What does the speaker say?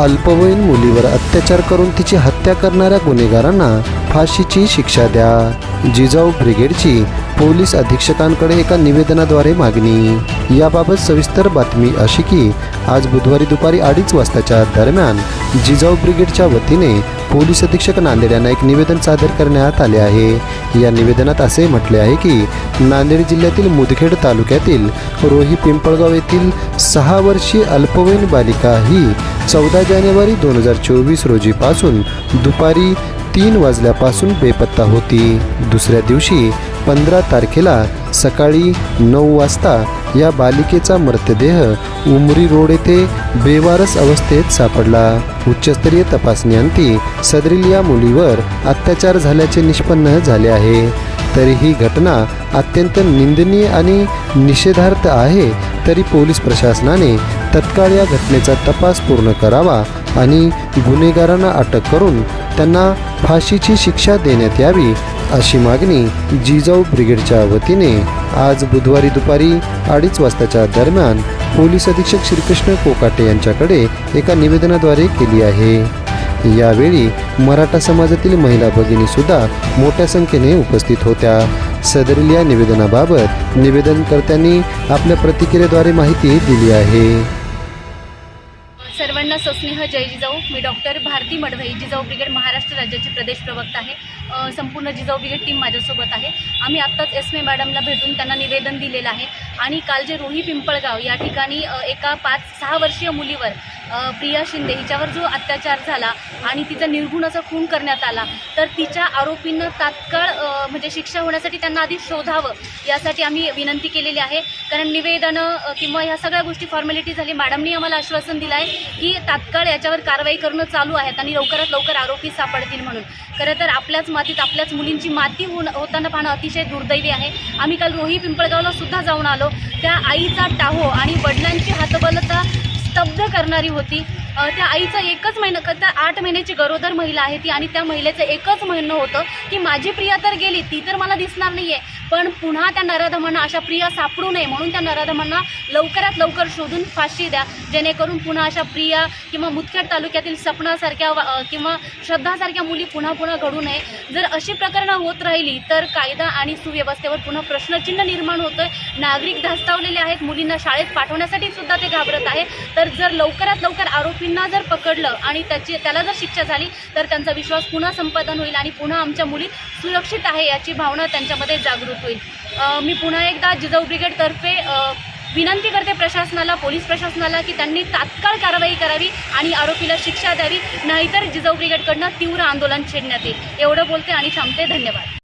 अल्पवयीन मुलीवर अत्याचार करून तिची हत्या करणाऱ्या गुन्हेगारांना फाशीची शिक्षा द्या. जिजाऊ ब्रिगेडची पोलीस अधीक्षकांकडे एका निवेदनाद्वारे मागणी. याबाबत सविस्तर बातमी अशी की आज बुधवारी दुपारी अडीच वाजताच्या दरम्यान जिजाऊ ब्रिगेडच्या वतीने पोलीस अधीक्षक नांदेड यांना एक निवेदन सादर करण्यात आले आहे. या निवेदनात असे म्हटले आहे की नांदेड जिल्ह्यातील मुदखेड तालुक्यातील रोही पिंपळगाव येथील सहा वर्षीय अल्पवयीन बालिका ही चौदा जानेवारी दोन हजार चोवीस रोजीपासून दुपारी तीन वाजल्यापासून बेपत्ता होती. दुसऱ्या दिवशी पंधरा तारखेला सकाळी नऊ वाजता या बालिकेचा मृतदेह उमरी रोड येथे बेवारस अवस्थेत सापडला. उच्चस्तरीय तपासणीअंती सदरील या मुलीवर अत्याचार झाल्याचे निष्पन्न झाले आहे. तरी ही घटना अत्यंत निंदनीय आणि निषेधार्थ आहे तरी पोलीस प्रशासनाने तत्काळ या घटनेचा तपास पूर्ण करावा आणि गुन्हेगारांना अटक करून त्यांना फाशीची शिक्षा देण्यात यावी अशी मागणी जिजाऊ ब्रिगेडच्या वतीने आज बुधवारी दुपारी अडीच वाजताच्या दरम्यान पोलीस अधीक्षक श्रीकृष्ण कोकाटे यांच्याकडे एका निवेदनाद्वारे केली आहे. यावेळी मराठा समाजातील महिला भगिनी सुद्धा मोठ्या संख्येने उपस्थित होत्या. सदरील या निवेदनाबाबत निवेदनकर्त्यांनी आपल्या प्रतिक्रियेद्वारे माहिती दिली आहे. सर्वांना सस्नेह जय जिजाऊ मी डॉक्टर भारती मडवई जिजाऊ ब्रिगेड महाराष्ट्र राज्याचे प्रदेश प्रवक्ता आहे. संपूर्ण जिजाऊ ब्रिगेड टीम माझ्यासोबत आहे. आम्ही आत्ताच एस मे मॅडमला भेटून त्यांना निवेदन दिलेलं आहे. आणि काल जे रोही पिंपळगाव या ठिकाणी एका पाच सहा वर्षीय मुलीवर प्रिया शिंदे हिच्यावर जो अत्याचार झाला आणि तिचा निर्गुण असा खून करण्यात आला तर तिच्या आरोपींना तात्काळ म्हणजे शिक्षा होण्यासाठी त्यांना आधी शोधावं यासाठी आम्ही विनंती केलेली आहे. कारण निवेदनं किंवा ह्या सगळ्या गोष्टी फॉर्मॅलिटी झाली मॅडमनी आम्हाला आश्वासन दिलं आहे की तात्काळ याच्यावर कारवाई करणं चालू आहेत आणि लवकरात लवकर आरोपी सापडतील म्हणून. खरं तर आपल्याच मातीत आपल्याच मुलींची माती होऊन होताना पाहणं अतिशय दुर्दैवी आहे. आम्ही काल रोही पिंपळगावला सुद्धा जाऊन आलो. त्या आईचा टाहो आणि वडिलांची हात स्तब्ध होती. त्या आईचं एकच महिना त्या आठ महिन्याची गरोदर महिला आहे ती आणि त्या महिलेचं एकच म्हणणं होतं की माझी प्रिया तर गेली ती तर मला दिसणार नाही आहे पण पुन्हा त्या नराधमांना अशा प्रिया सापडू नये म्हणून त्या नराधमांना लवकरात लवकर शोधून फाशी द्या जेणेकरून पुन्हा अशा प्रिया किंवा मुदखेड तालुक्यातील सपनासारख्या किंवा श्रद्धासारख्या मुली पुन्हा पुन्हा घडू नये. जर अशी प्रकरणं होत राहिली तर कायदा आणि सुव्यवस्थेवर पुन्हा प्रश्नचिन्ह निर्माण होतोय. नागरिक धास्तावलेले आहेत मुलींना शाळेत पाठवण्यासाठी सुद्धा ते घाबरत आहे. तर जर लवकरात लवकर आरोपी पुन्हा जर पकडलं आणि त्याची त्याला जर शिक्षा झाली तर त्यांचा विश्वास पुन्हा संपादन होईल आणि पुन्हा आमच्या मुली सुरक्षित आहे याची भावना त्यांच्यामध्ये जागृत होईल. मी पुन्हा एकदा जिजाऊ ब्रिगेडतर्फे विनंती करते प्रशासनाला पोलीस प्रशासनाला की त्यांनी तात्काळ कारवाई करावी आणि आरोपीला शिक्षा द्यावी. नाहीतर जिजाऊ ब्रिगेडकडनं तीव्र आंदोलन छेडण्यात येईल. एवढं बोलते आणि थांबते. धन्यवाद.